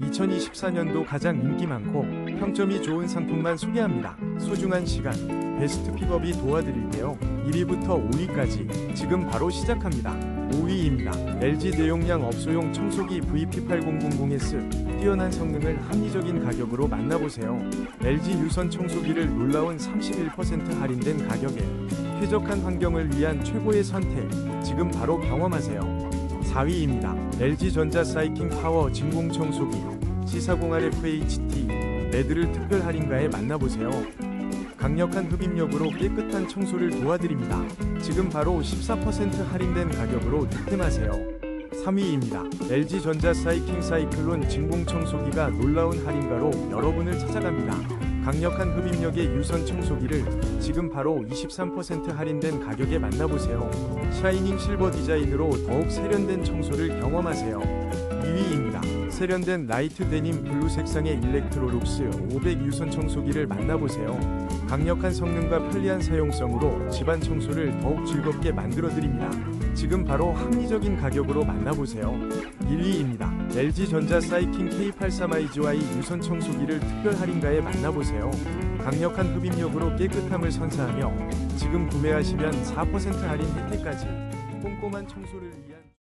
2024년도 가장 인기 많고 평점이 좋은 상품만 소개합니다. 소중한 시간, 베스트 픽업이 도와드릴게요. 1위부터 5위까지 지금 바로 시작합니다. 5위입니다. LG 대용량 업소용 청소기 VP8000S 뛰어난 성능을 합리적인 가격으로 만나보세요. LG 유선 청소기를 놀라운 31% 할인된 가격에 쾌적한 환경을 위한 최고의 선택 지금 바로 경험하세요. 4위입니다. LG전자 사이킹 파워 진공 청소기 C40RFHT 레드를 특별 할인가에 만나보세요. 강력한 흡입력으로 깨끗한 청소를 도와드립니다. 지금 바로 14% 할인된 가격으로 득템하세요. 3위입니다. LG전자 사이킹 사이클론 진공 청소기가 놀라운 할인가로 여러분을 찾아갑니다. 강력한 흡입력의 유선 청소기를 지금 바로 23% 할인된 가격에 만나보세요. 샤이닝 실버 디자인으로 더욱 세련된 청소를 경험하세요. 2위입니다. 세련된 라이트 데님 블루 색상의 일렉트로룩스 500 유선 청소기를 만나보세요. 강력한 성능과 편리한 사용성으로 집안 청소를 더욱 즐겁게 만들어 드립니다. 지금 바로 합리적인 가격으로 만나보세요. 1위입니다. LG전자 사이킹 K83IGY 유선 청소기를 특별 할인가에 만나보세요. 강력한 흡입력으로 깨끗함을 선사하며 지금 구매하시면 4% 할인 혜택까지 꼼꼼한 청소를 위한